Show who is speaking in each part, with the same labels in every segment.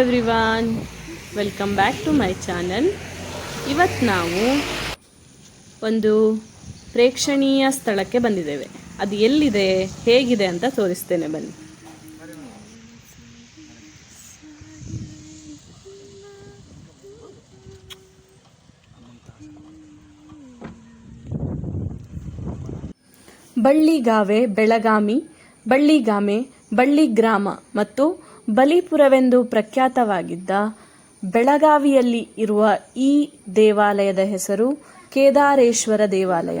Speaker 1: Everyone welcome back to my channel ಇವತ್ತು ನಾವು ಒಂದು ಪ್ರೇಕ್ಷಣೀಯ ಸ್ಥಳಕ್ಕೆ ಬಂದಿದ್ದೇವೆ. ಅದು ಎಲ್ಲಿದೆ, ಹೇಗಿದೆ ಅಂತ ತೋರಿಸ್ತೇನೆ, ಬನ್ನಿ. ಬಳ್ಳಿಗಾವೆ ಬೆಳಗಾವಿ ಬಳ್ಳಿಗಾಮೆ ಬಳ್ಳಿ ಗ್ರಾಮ ಮತ್ತು ಬಲಿಪುರವೆಂದು ಪ್ರಖ್ಯಾತವಾಗಿದ್ದ ಬೆಳಗಾವಿಯಲ್ಲಿ ಇರುವ ಈ ದೇವಾಲಯದ ಹೆಸರು ಕೇದಾರೇಶ್ವರ ದೇವಾಲಯ.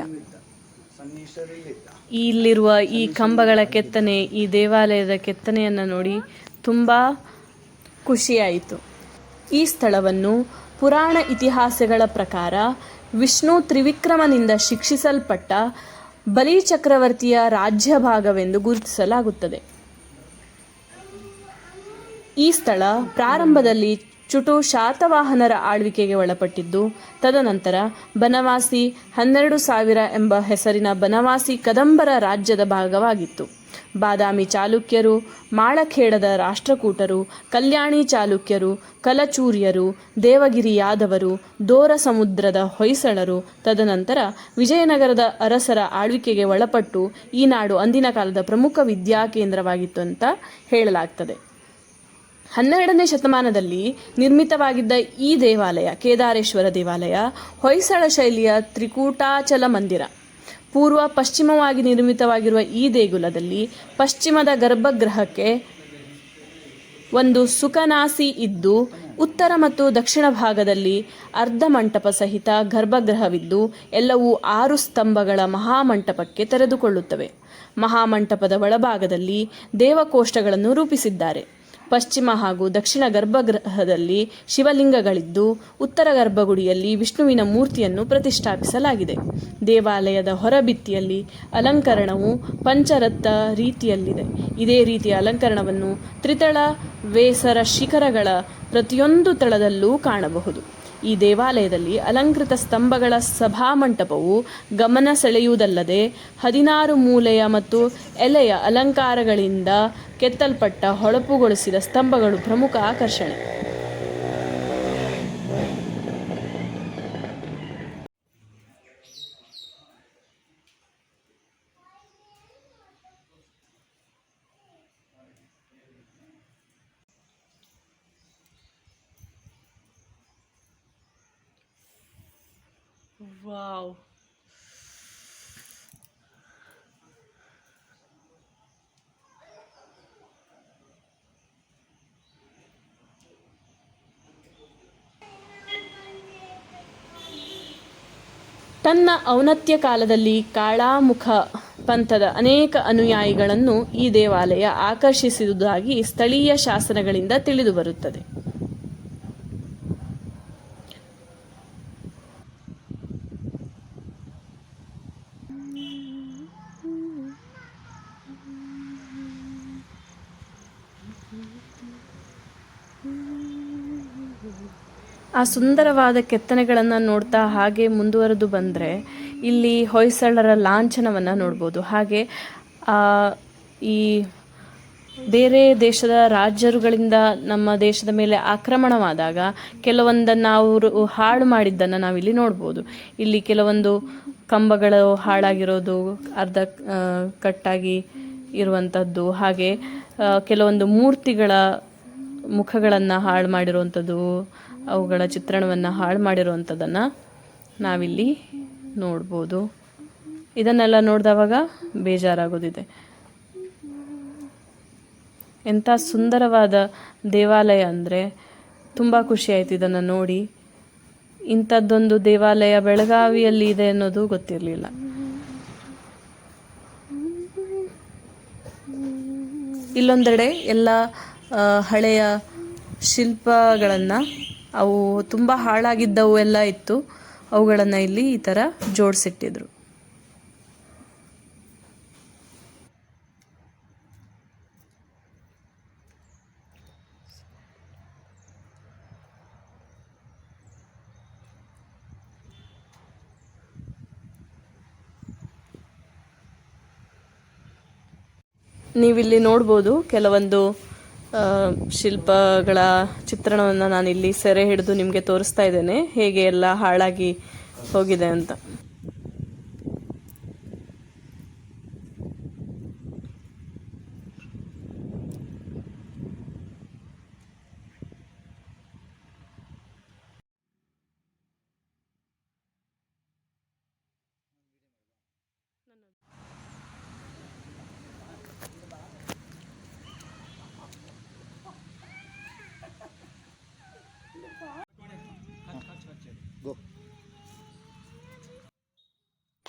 Speaker 1: ಇಲ್ಲಿರುವ ಈ ಕಂಬಗಳ ಕೆತ್ತನೆ, ಈ ದೇವಾಲಯದ ಕೆತ್ತನೆಯನ್ನು ನೋಡಿ ತುಂಬ ಖುಷಿಯಾಯಿತು. ಈ ಸ್ಥಳವನ್ನು ಪುರಾಣ ಇತಿಹಾಸಗಳ ಪ್ರಕಾರ ವಿಷ್ಣು ತ್ರಿವಿಕ್ರಮನಿಂದ ಶಿಕ್ಷಿಸಲ್ಪಟ್ಟ ಬಲಿ ಚಕ್ರವರ್ತಿಯ ರಾಜ್ಯ ಭಾಗವೆಂದು ಗುರುತಿಸಲಾಗುತ್ತದೆ. ಈ ಸ್ಥಳ ಪ್ರಾರಂಭದಲ್ಲಿ ಚುಟು ಶಾತವಾಹನರ ಆಳ್ವಿಕೆಗೆ ಒಳಪಟ್ಟಿದ್ದು, ತದನಂತರ ಬನವಾಸಿ ಹನ್ನೆರಡು ಸಾವಿರ ಎಂಬ ಹೆಸರಿನ ಬನವಾಸಿ ಕದಂಬರ ರಾಜ್ಯದ ಭಾಗವಾಗಿತ್ತು. ಬಾದಾಮಿ ಚಾಲುಕ್ಯರು, ಮಾಳಖೇಡದ ರಾಷ್ಟ್ರಕೂಟರು, ಕಲ್ಯಾಣಿ ಚಾಲುಕ್ಯರು, ಕಲಚೂರ್ಯರು, ದೇವಗಿರಿ ಯಾದವರು ದೋರ ಸಮುದ್ರದ ಹೊಯ್ಸಳರು, ತದನಂತರ ವಿಜಯನಗರದ ಅರಸರ ಆಳ್ವಿಕೆಗೆ ಒಳಪಟ್ಟು ಈ ನಾಡು ಅಂದಿನ ಕಾಲದ ಪ್ರಮುಖ ವಿದ್ಯಾ ಕೇಂದ್ರವಾಗಿತ್ತು ಅಂತ ಹೇಳಲಾಗ್ತದೆ. ಹನ್ನೆರಡನೇ ಶತಮಾನದಲ್ಲಿ ನಿರ್ಮಿತವಾಗಿದ್ದ ಈ ದೇವಾಲಯ, ಕೇದಾರೇಶ್ವರ ದೇವಾಲಯ, ಹೊಯ್ಸಳ ಶೈಲಿಯ ತ್ರಿಕೂಟಾಚಲ ಮಂದಿರ. ಪೂರ್ವ ಪಶ್ಚಿಮವಾಗಿ ನಿರ್ಮಿತವಾಗಿರುವ ಈ ದೇಗುಲದಲ್ಲಿ ಪಶ್ಚಿಮದ ಗರ್ಭಗೃಹಕ್ಕೆ ಒಂದು ಸುಖನಾಸಿ ಇದ್ದು, ಉತ್ತರ ಮತ್ತು ದಕ್ಷಿಣ ಭಾಗದಲ್ಲಿ ಅರ್ಧ ಮಂಟಪ ಸಹಿತ ಗರ್ಭಗೃಹವಿದ್ದು, ಎಲ್ಲವೂ ಆರು ಸ್ತಂಭಗಳ ಮಹಾಮಂಟಪಕ್ಕೆ ತೆರೆದುಕೊಳ್ಳುತ್ತವೆ. ಮಹಾಮಂಟಪದ ಒಳಭಾಗದಲ್ಲಿ ದೇವಕೋಷ್ಟಗಳನ್ನು ರೂಪಿಸಿದ್ದಾರೆ. ಪಶ್ಚಿಮ ಹಾಗೂ ದಕ್ಷಿಣ ಗರ್ಭಗೃಹದಲ್ಲಿ ಶಿವಲಿಂಗಗಳಿದ್ದು, ಉತ್ತರ ಗರ್ಭಗುಡಿಯಲ್ಲಿ ವಿಷ್ಣುವಿನ ಮೂರ್ತಿಯನ್ನು ಪ್ರತಿಷ್ಠಾಪಿಸಲಾಗಿದೆ. ದೇವಾಲಯದ ಹೊರಭಿತ್ತಿಯಲ್ಲಿ ಅಲಂಕರಣವು ಪಂಚರತ್ತ ರೀತಿಯಲ್ಲಿದೆ. ಇದೇ ರೀತಿಯ ಅಲಂಕರಣವನ್ನು ತ್ರಿತಳ ವೇಸರ ಶಿಖರಗಳ ಪ್ರತಿಯೊಂದು ತಳದಲ್ಲೂ ಕಾಣಬಹುದು. ಈ ದೇವಾಲಯದಲ್ಲಿ ಅಲಂಕೃತ ಸ್ತಂಭಗಳ ಸಭಾಮಂಟಪವು ಗಮನ ಸೆಳೆಯುವುದಲ್ಲದೆ ಹದಿನಾರು ಮೂಲೆಯ ಮತ್ತು ಎಲೆಯ ಅಲಂಕಾರಗಳಿಂದ ಕೆತ್ತಲ್ಪಟ್ಟ ಹೊಳಪುಗೊಳಿಸಿದ ಸ್ತಂಭಗಳು ಪ್ರಮುಖ ಆಕರ್ಷಣೆ. ವಾವ್ ತನ್ನ ಔನತ್ಯ ಕಾಲದಲ್ಲಿ ಕಾಳಾಮುಖ ಪಂಥದ ಅನೇಕ ಅನುಯಾಯಿಗಳನ್ನು ಈ ದೇವಾಲಯ ಆಕರ್ಷಿಸಿದುದಾಗಿ ಸ್ಥಳೀಯ ಶಾಸನಗಳಿಂದ ತಿಳಿದುಬರುತ್ತದೆ ಆ ಸುಂದರವಾದ ಕೆತ್ತನೆಗಳನ್ನು ನೋಡ್ತಾ ಹಾಗೆ ಮುಂದುವರೆದು ಬಂದರೆ ಇಲ್ಲಿ ಹೊಯ್ಸಳರ ಲಾಂಛನವನ್ನು ನೋಡ್ಬೋದು. ಹಾಗೆ ಈ ಬೇರೆ ದೇಶದ ರಾಜ್ಯರುಗಳಿಂದ ನಮ್ಮ ದೇಶದ ಮೇಲೆ ಆಕ್ರಮಣವಾದಾಗ ಕೆಲವೊಂದನ್ನು ಅವರು ಹಾಳು ಮಾಡಿದ್ದನ್ನು ನಾವಿಲ್ಲಿ ನೋಡ್ಬೋದು. ಇಲ್ಲಿ ಕೆಲವೊಂದು ಕಂಬಗಳು ಹಾಳಾಗಿರೋದು, ಅರ್ಧ ಕಟ್ಟಾಗಿ ಇರುವಂಥದ್ದು ಹಾಗೆ ಕೆಲವೊಂದು ಮೂರ್ತಿಗಳ ಮುಖಗಳನ್ನು ಹಾಳು ಮಾಡಿರುವಂಥದ್ದು, ಅವುಗಳ ಚಿತ್ರಣವನ್ನು ಹಾಳು ಮಾಡಿರುವಂಥದ್ದನ್ನು ನಾವಿಲ್ಲಿ ನೋಡ್ಬೋದು. ಇದನ್ನೆಲ್ಲ ನೋಡಿದವಾಗ ಬೇಜಾರಾಗೋದಿದೆ. ಎಂಥ ಸುಂದರವಾದ ದೇವಾಲಯ ಅಂದರೆ ತುಂಬ ಖುಷಿ ಆಯ್ತು ಇದನ್ನು ನೋಡಿ. ಇಂಥದ್ದೊಂದು ದೇವಾಲಯ ಬೆಳಗಾವಿಯಲ್ಲಿ ಇದೆ ಅನ್ನೋದು ಗೊತ್ತಿರಲಿಲ್ಲ. ಇಲ್ಲೊಂದೆಡೆ ಎಲ್ಲ ಹಳೆಯ ಶಿಲ್ಪಗಳನ್ನು, ಅವು ತುಂಬ ಹಾಳಾಗಿದ್ದವು ಎಲ್ಲ ಇತ್ತು. ಅವುಗಳನ್ನು ಇಲ್ಲಿ ಈ ಥರ ಜೋಡಿಸಿಟ್ಟಿದ್ರು. ನೀವಿಲ್ಲಿ ನೋಡ್ಬೋದು ಕೆಲವೊಂದು ಶಿಲ್ಪಗಳ ಚಿತ್ರಣವನ್ನು ನಾನಿಲ್ಲಿ ಸೆರೆ ಹಿಡಿದು ನಿಮಗೆ ತೋರಿಸ್ತಾ ಇದ್ದೇನೆ. ಹೇಗೆ ಎಲ್ಲ ಹಾಳಾಗಿ ಹೋಗಿದೆ ಅಂತ.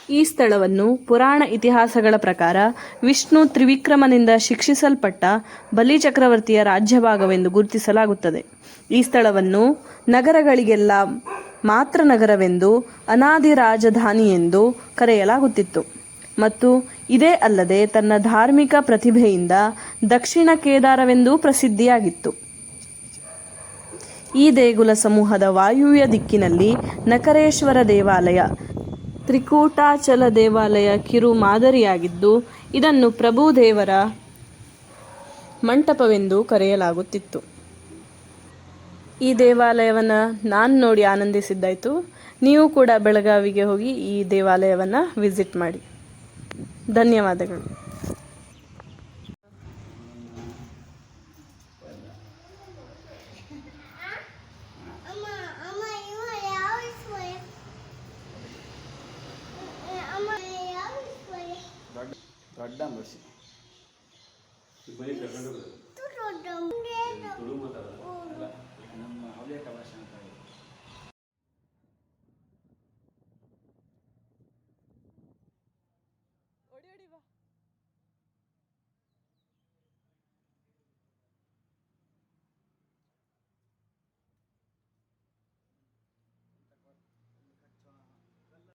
Speaker 1: ಈ ಸ್ಥಳವನ್ನು ಪುರಾಣ ಇತಿಹಾಸಗಳ ಪ್ರಕಾರ ವಿಷ್ಣು ತ್ರಿವಿಕ್ರಮನಿಂದ ಶಿಕ್ಷಿಸಲ್ಪಟ್ಟ ಬಲಿ ಚಕ್ರವರ್ತಿಯ ರಾಜ್ಯಭಾಗವೆಂದು ಗುರುತಿಸಲಾಗುತ್ತದೆ. ಈ ಸ್ಥಳವನ್ನು ನಗರಗಳಿಗೆಲ್ಲ ಮಾತ್ರ ನಗರವೆಂದು ಅನಾದಿ ರಾಜಧಾನಿ ಎಂದು ಕರೆಯಲಾಗುತ್ತಿತ್ತು. ಮತ್ತು ಇದೇ ಅಲ್ಲದೆ ತನ್ನ ಧಾರ್ಮಿಕ ಪ್ರತಿಭೆಯಿಂದ ದಕ್ಷಿಣ ಕೇದಾರವೆಂದೂ ಪ್ರಸಿದ್ಧಿಯಾಗಿತ್ತು. ಈ ದೇಗುಲ ಸಮೂಹದ ವಾಯುವ್ಯ ದಿಕ್ಕಿನಲ್ಲಿ ನಕರೇಶ್ವರ ದೇವಾಲಯ. ತ್ರಿಕೂಟಾಚಲ ದೇವಾಲಯ ಕಿರು ಮಾದರಿಯಾಗಿದ್ದು, ಇದನ್ನು ಪ್ರಭುದೇವರ ಮಂಟಪವೆಂದು ಕರೆಯಲಾಗುತ್ತಿತ್ತು. ಈ ದೇವಾಲಯವನ್ನು ನಾನು ನೋಡಿ ಆನಂದಿಸಿದ್ದಾಯಿತು. ನೀವು ಕೂಡ ಬೆಳಗಾವಿಗೆ ಹೋಗಿ ಈ ದೇವಾಲಯವನ್ನು ವಿಸಿಟ್ ಮಾಡಿ. ಧನ್ಯವಾದಗಳು.
Speaker 2: ದೊಡ್ಡ ಮಸಿ ನಮ್ಮ
Speaker 3: ಹವ್ಯ ಕಲಾಶ ಅಂತ